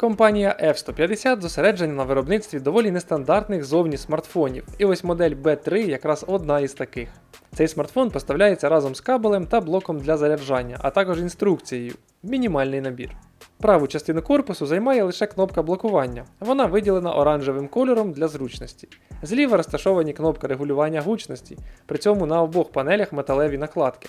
Компанія F150 зосереджена на виробництві доволі нестандартних зовні смартфонів, і ось модель B3 якраз одна із таких. Цей смартфон поставляється разом з кабелем та блоком для заряджання, а також інструкцією. Мінімальний набір. Праву частину корпусу займає лише кнопка блокування. Вона виділена оранжевим кольором для зручності. Зліва розташовані кнопки регулювання гучності, при цьому на обох панелях металеві накладки.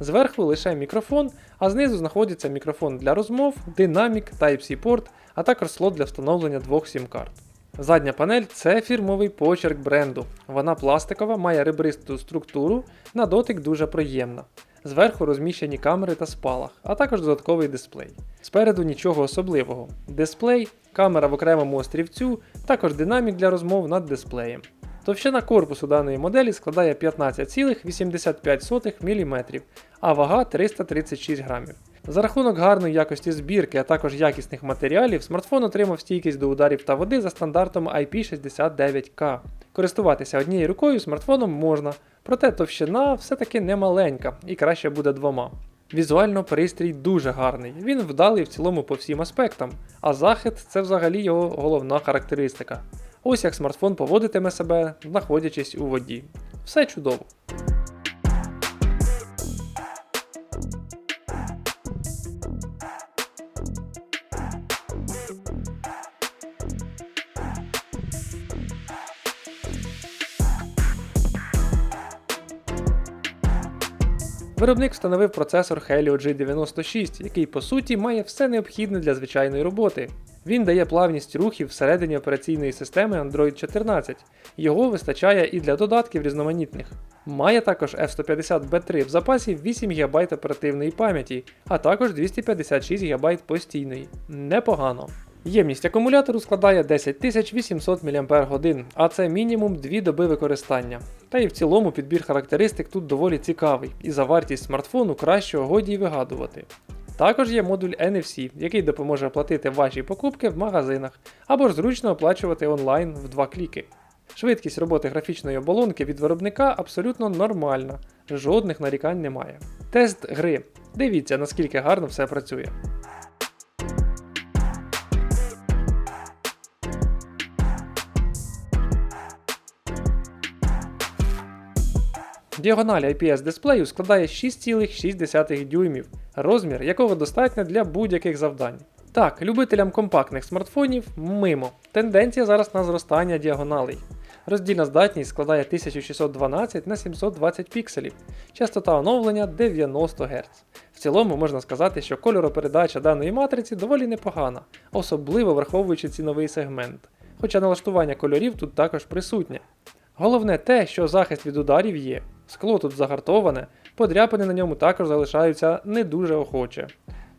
Зверху лише мікрофон, а знизу знаходиться мікрофон для розмов, динамік, Type-C порт, а також слот для встановлення двох сім-карт. Задня панель це фірмовий почерк бренду. Вона пластикова, має ребристу структуру, на дотик дуже приємна. Зверху розміщені камери та спалах, а також додатковий дисплей. Спереду нічого особливого. Дисплей, камера в окремому острівцю, також динамік для розмов над дисплеєм. Товщина корпусу даної моделі складає 15,85 мм, а вага 336 грамів. За рахунок гарної якості збірки, а також якісних матеріалів, смартфон отримав стійкість до ударів та води за стандартом IP69K. Користуватися однією рукою смартфоном можна, проте товщина все-таки не маленька і краще буде двома. Візуально пристрій дуже гарний, він вдалий в цілому по всім аспектам, а захист це взагалі його головна характеристика. Ось як смартфон поводитиме себе, знаходячись у воді. Все чудово. Виробник встановив процесор Helio G96, який по суті має все необхідне для звичайної роботи. Він дає плавність рухів всередині операційної системи Android 14, його вистачає і для додатків різноманітних. Має також F150B3 в запасі 8 ГБ оперативної пам'яті, а також 256 ГБ постійної. Непогано. Ємність акумулятору складає 10800 мАч, а це мінімум 2 доби використання. Та і в цілому підбір характеристик тут доволі цікавий, і за вартість смартфону кращого годі й вигадувати. Також є модуль NFC, який допоможе оплатити ваші покупки в магазинах або ж зручно оплачувати онлайн в два кліки. Швидкість роботи графічної оболонки від виробника абсолютно нормальна, жодних нарікань немає. Тест гри. Дивіться, наскільки гарно все працює. Діагональ IPS дисплею складає 6,6 дюймів, розмір якого достатньо для будь-яких завдань. Так, любителям компактних смартфонів мимо. Тенденція зараз на зростання діагоналей. Роздільна здатність складає 1612 на 720 пікселів, частота оновлення 90 Гц. В цілому можна сказати, що кольоропередача даної матриці доволі непогана, особливо враховуючи ціновий сегмент. Хоча налаштування кольорів тут також присутнє. Головне те, що захист від ударів є, скло тут загартоване, подряпини на ньому також залишаються не дуже охоче.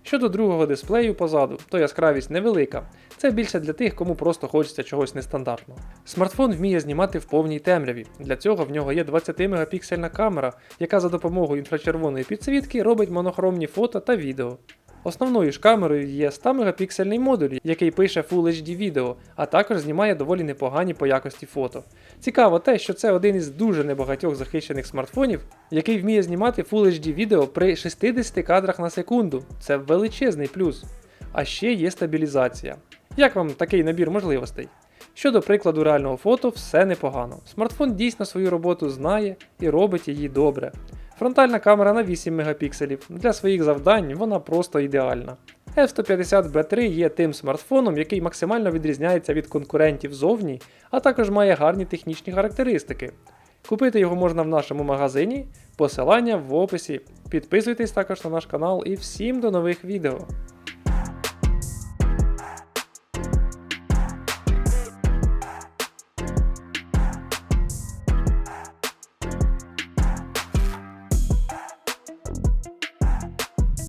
Щодо другого дисплею позаду, то яскравість невелика. Це більше для тих, кому просто хочеться чогось нестандартного. Смартфон вміє знімати в повній темряві. Для цього в нього є 20-мегапіксельна камера, яка за допомогою інфрачервоної підсвітки робить монохромні фото та відео. Основною ж камерою є 100 мегапіксельний модуль, який пише Full HD відео, а також знімає доволі непогані по якості фото. Цікаво те, що це один із дуже небагатьох захищених смартфонів, який вміє знімати Full HD відео при 60 кадрах на секунду. Це величезний плюс. А ще є стабілізація. Як вам такий набір можливостей? Щодо прикладу реального фото, все непогано. Смартфон дійсно свою роботу знає і робить її добре. Фронтальна камера на 8 мегапікселів. Для своїх завдань вона просто ідеальна. F150B3 є тим смартфоном, який максимально відрізняється від конкурентів зовні, а також має гарні технічні характеристики. Купити його можна в нашому магазині, посилання в описі. Підписуйтесь також на наш канал і всім до нових відео.